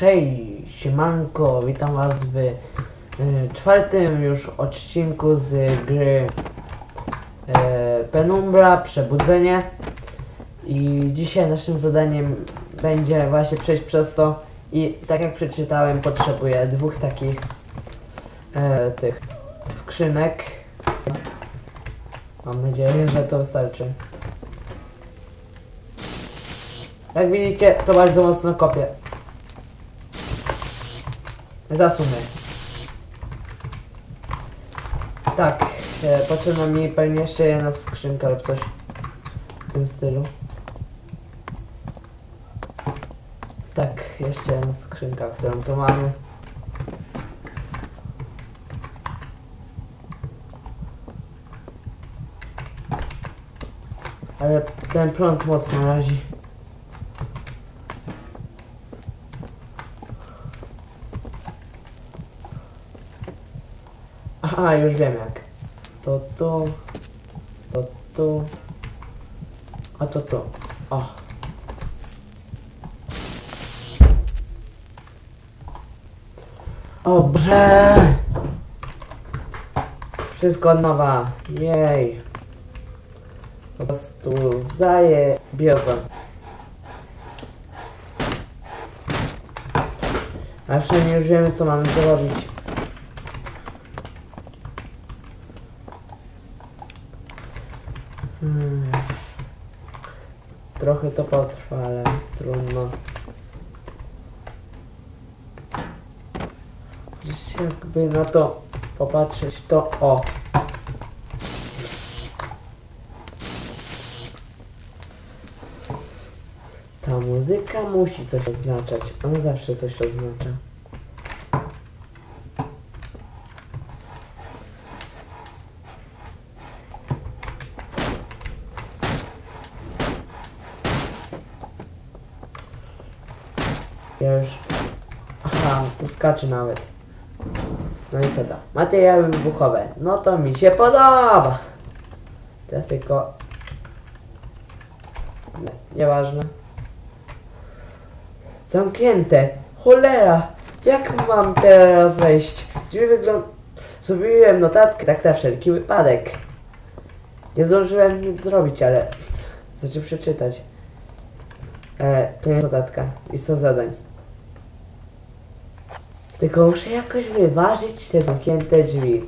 Hej, siemanko, witam was w y, czwartym już odcinku z gry e, Penumbra, Przebudzenie. I dzisiaj naszym zadaniem będzie właśnie przejść przez to i tak jak przeczytałem potrzebuję dwóch takich e, tych skrzynek. Mam nadzieję, że to wystarczy. Jak widzicie to bardzo mocno kopię Zasuny. Tak, e, potrzebna mi pewnie jeszcze jedna skrzynka lub coś w tym stylu. Tak, jeszcze jedna skrzynka, którą tu mamy. Ale ten prąd mocno razi. Aha, już wiem jak. To tu, to tu, a to tu. O. O brze! Wszystko od nowa. Jej. Po prostu zaje biozę. A przynajmniej już wiemy co mamy zrobić. Trochę to potrwa, ale trudno. Chociaż jakby na to popatrzeć, to o. Ta muzyka musi coś oznaczać. Ona zawsze coś oznacza. Ja już... Aha, skacze nawet. No i co to? Materiały wybuchowe. No to mi się podoba. Teraz tylko... Nie, nieważne. Zamknięte. Cholera! Jak mam teraz wejść? Drzwi wygląd... Zrobiłem notatkę tak na wszelki wypadek. Nie zdążyłem nic zrobić, ale... Chcę przeczytać. E, to jest notatka. I 100 zadań. Tylko muszę jakoś wyważyć te zamknięte drzwi.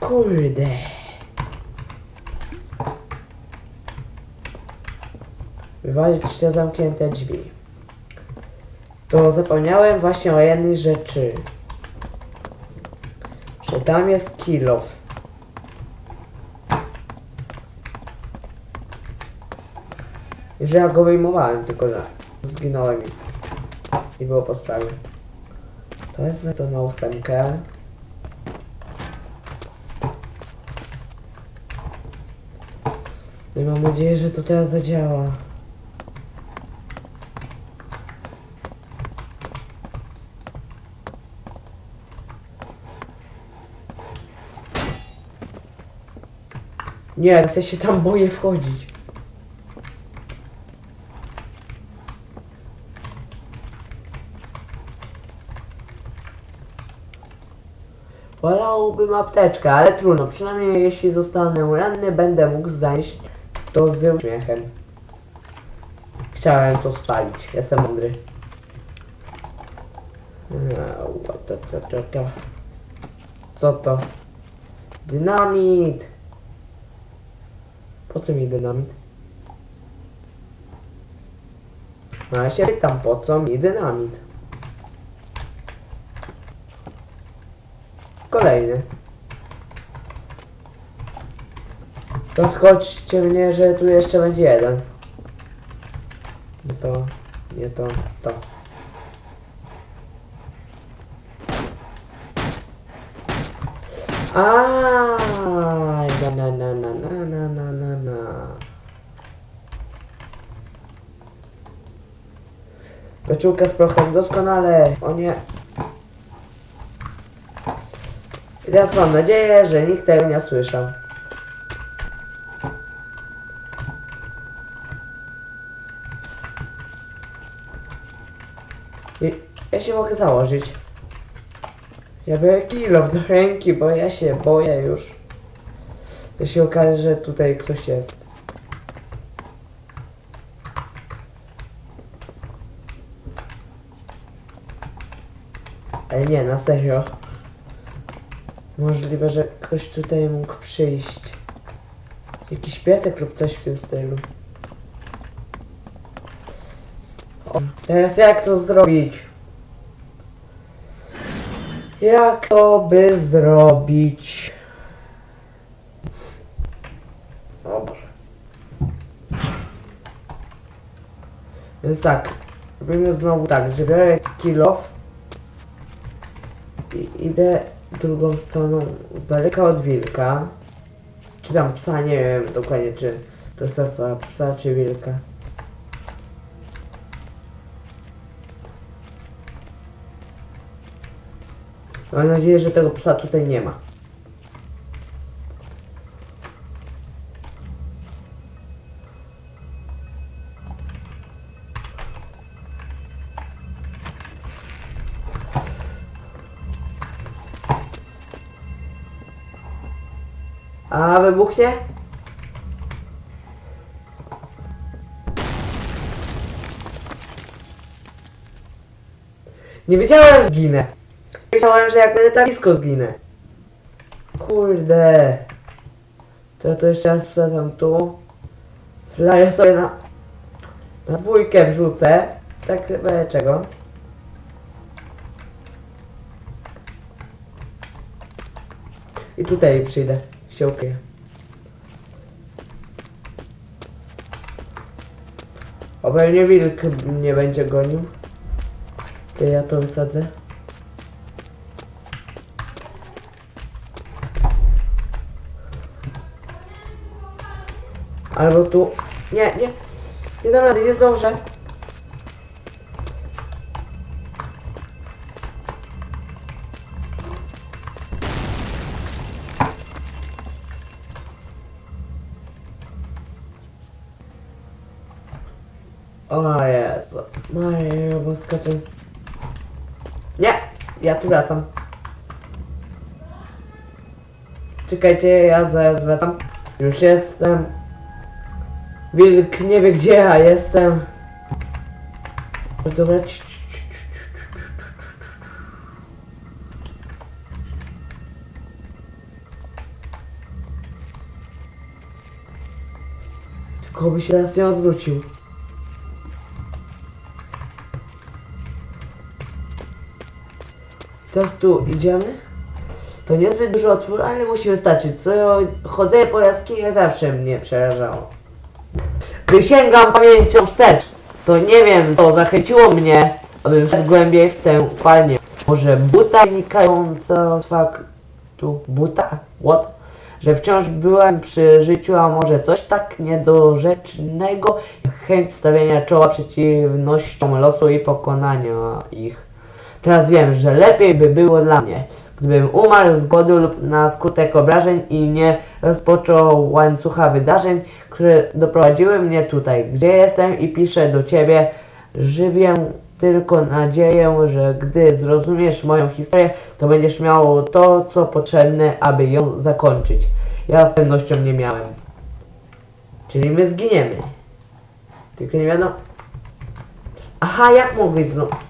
Kurde. Wyważyć te zamknięte drzwi. To zapomniałem właśnie o jednej rzeczy. Że tam jest kilof. Że ja go wyjmowałem, tylko że zginąłem i, i było po sprawie. To wezmę to na ósemkę. No I mam nadzieję, że to teraz zadziała. Nie, ja się tam boję wchodzić. Wolałbym apteczkę, ale trudno. Przynajmniej jeśli zostanę ranny, będę mógł zajść to z uśmiechem. Chciałem to spalić. Jestem mądry. Co to? Dynamit! Po co mi dynamit? No ja się pytam, po co mi dynamit? Kolejny. Zaskoczcie mnie, że tu jeszcze będzie jeden. Nie to, nie to, to. Aj, na na na na na na na na na. Z prochem doskonale. O nie. Teraz mam nadzieję, że nikt tego nie słyszał. Ja się mogę założyć. Ja biorę kilo do ręki, bo ja się boję już. To się okaże, że tutaj ktoś jest. Ale nie, na serio. Możliwe, że ktoś tutaj mógł przyjść. Jakiś piesek lub coś w tym stylu. O, teraz jak to zrobić? Jak to by zrobić? O Boże. Więc tak, robimy znowu tak, że biorę kill off i idę drugą stroną z daleka od wilka. Czy tam psa, nie wiem dokładnie czy to jest rasa psa czy wilka. Mam nadzieję, że tego psa tutaj nie ma. A wybuchnie? Nie wiedziałem, zginę. Myślałem, że jak będę tak blisko zginę. Kurde. To to jeszcze raz wsadzam tu. Flyer sobie na, na dwójkę wrzucę. Tak chyba czego. I tutaj przyjdę. Się ukryję. Oby nie wilk mnie będzie gonił. To ja to wysadzę. Albo tu. Nie, nie. Nie dam rady, nie zdążę. O Jezu. Maja, bo skaczę z... Nie! Ja tu wracam. Czekajcie, ja zaraz wracam. Już jestem. Wilk nie wie gdzie ja jestem. No Dobra. Tylko by się teraz nie odwrócił. Teraz tu idziemy. To niezbyt duży otwór, ale musi wystarczyć. Co chodzenie po jaskini zawsze mnie przerażało. Gdy sięgam pamięcią wstecz, to nie wiem, to zachęciło mnie, abym wszedł głębiej w tę palnię. Może buta wynikająca z faktu... Buta? What? Że wciąż byłem przy życiu, a może coś tak niedorzecznego, chęć stawiania czoła przeciwnościom losu i pokonania ich. Teraz wiem, że lepiej by było dla mnie, gdybym umarł z głodu lub na skutek obrażeń i nie rozpoczął łańcucha wydarzeń, które doprowadziły mnie tutaj, gdzie jestem i piszę do Ciebie. Żywię tylko nadzieję, że gdy zrozumiesz moją historię, to będziesz miał to, co potrzebne, aby ją zakończyć. Ja z pewnością nie miałem. Czyli my zginiemy. Tylko nie wiadomo... Aha, jak mogłeś znowu...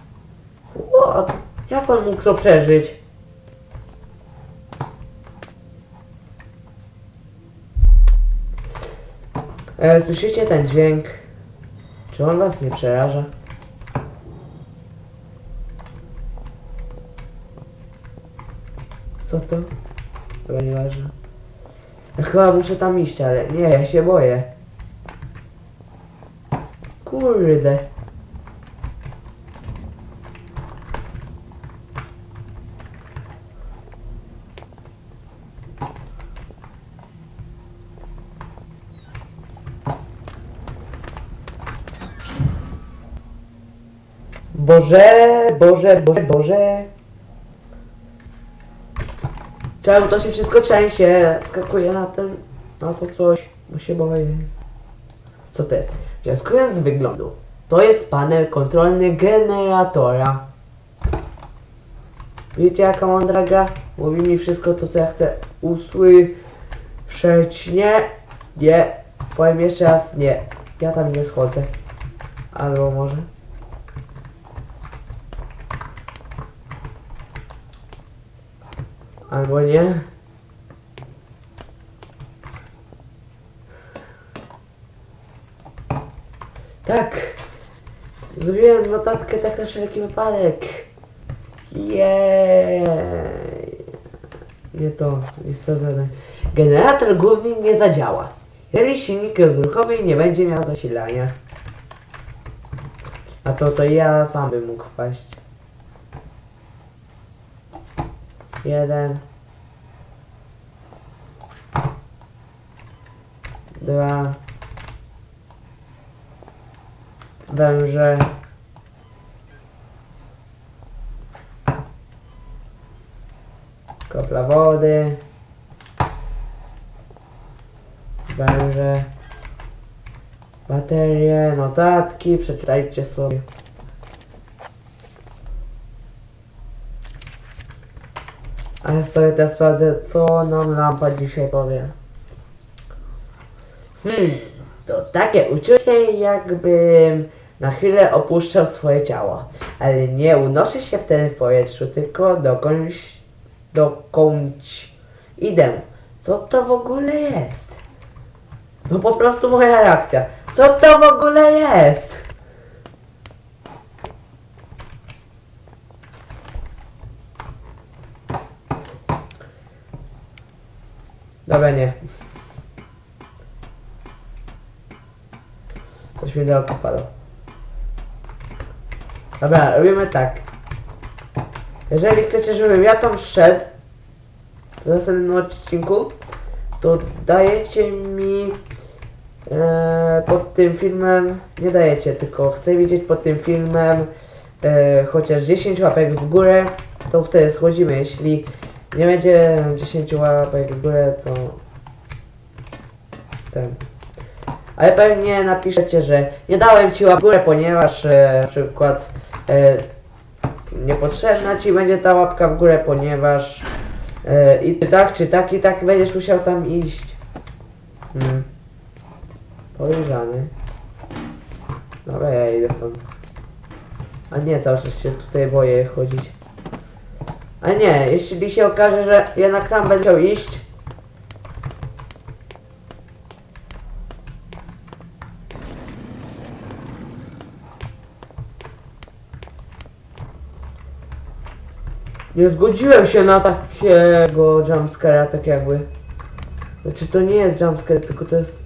What? Jak on mógł to przeżyć? E, słyszycie ten dźwięk? Czy on was nie przeraża? Co to? Chyba nieważne. Ja chyba muszę tam iść, ale nie, ja się boję. Kurde. Boże, Boże, Boże, Boże. Czemu to się wszystko trzęsie? Skakuje na ten, na to coś, bo się boję. Co to jest? Wnioskując z wyglądu, To jest panel kontrolny generatora. Wiecie jaka mądra gra? Mówi mi wszystko to co ja chcę usłyszeć. Nie, nie. Powiem jeszcze raz nie. Ja tam nie schodzę. Albo może. Albo nie. Tak. Zrobiłem notatkę tak na wszelki wypadek. Jej. Nie to, jest to. Generator główny nie zadziała. Jeżeli silnik rozruchowy nie będzie miał zasilania. A to to ja sam bym mógł wpaść. Jeden. Dwa. Węże. Kropla wody. Węże. Baterie, notatki, przeczytajcie sobie. A ja sobie teraz sprawdzę, co nam lampa dzisiaj powie. Hmm, to takie uczucie, jakbym na chwilę opuszczał swoje ciało. Ale nie unoszę się wtedy w powietrzu, tylko dokądś, dokądś idę. Co to w ogóle jest? No po prostu moja reakcja. Co to w ogóle jest? Dobra, nie. Coś mi do oka wpadło. Dobra, robimy tak. Jeżeli chcecie, żebym ja tam szedł w następnym odcinku, to dajecie mi e, pod tym filmem, nie dajecie, tylko chcę widzieć pod tym filmem e, chociaż 10 łapek w górę, to wtedy schodzimy. Jeśli nie będzie 10 łapek w górę, to ten. Ale pewnie napiszecie, że nie dałem ci łap w górę, ponieważ e, na przykład e, niepotrzebna ci będzie ta łapka w górę, ponieważ e, i tak, czy tak, i tak będziesz musiał tam iść. Hmm. Podejrzany. Dobra, ja idę stąd. A nie, cały czas się tutaj boję chodzić. A nie, jeśli się okaże, że jednak tam będę chciał iść, Nie zgodziłem się na takiego jumpscare'a, tak jakby. Znaczy to nie jest jumpscare, tylko to jest...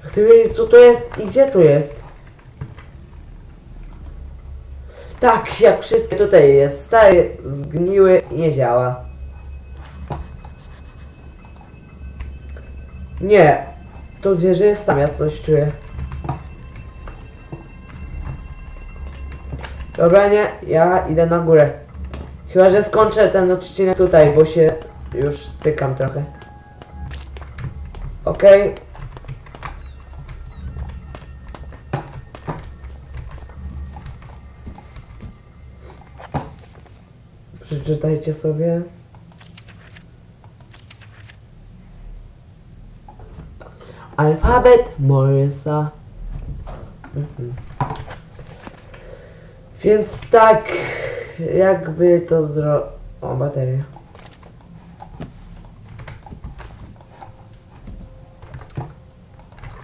Chcę wiedzieć co to jest i gdzie to jest. Tak, jak wszystkie tutaj jest stary, zgniły nie działa. Nie, to zwierzę jest tam, ja coś czuję. Dobra, nie, ja idę na górę. Chyba, że skończę ten odcinek tutaj, bo się już cykam trochę. Okej. Przeczytajcie sobie. Alfabet Morrisa. Mhm. Więc tak, jakby to zro... O, bateria.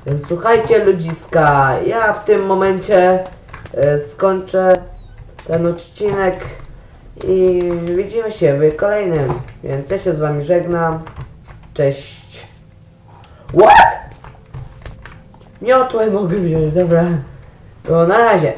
Więc słuchajcie ludziska, ja w tym momencie e, skończę ten odcinek i widzimy się w kolejnym. Więc ja się z wami żegnam. Cześć. What? Miotłę mogę wziąć, dobra. To na razie.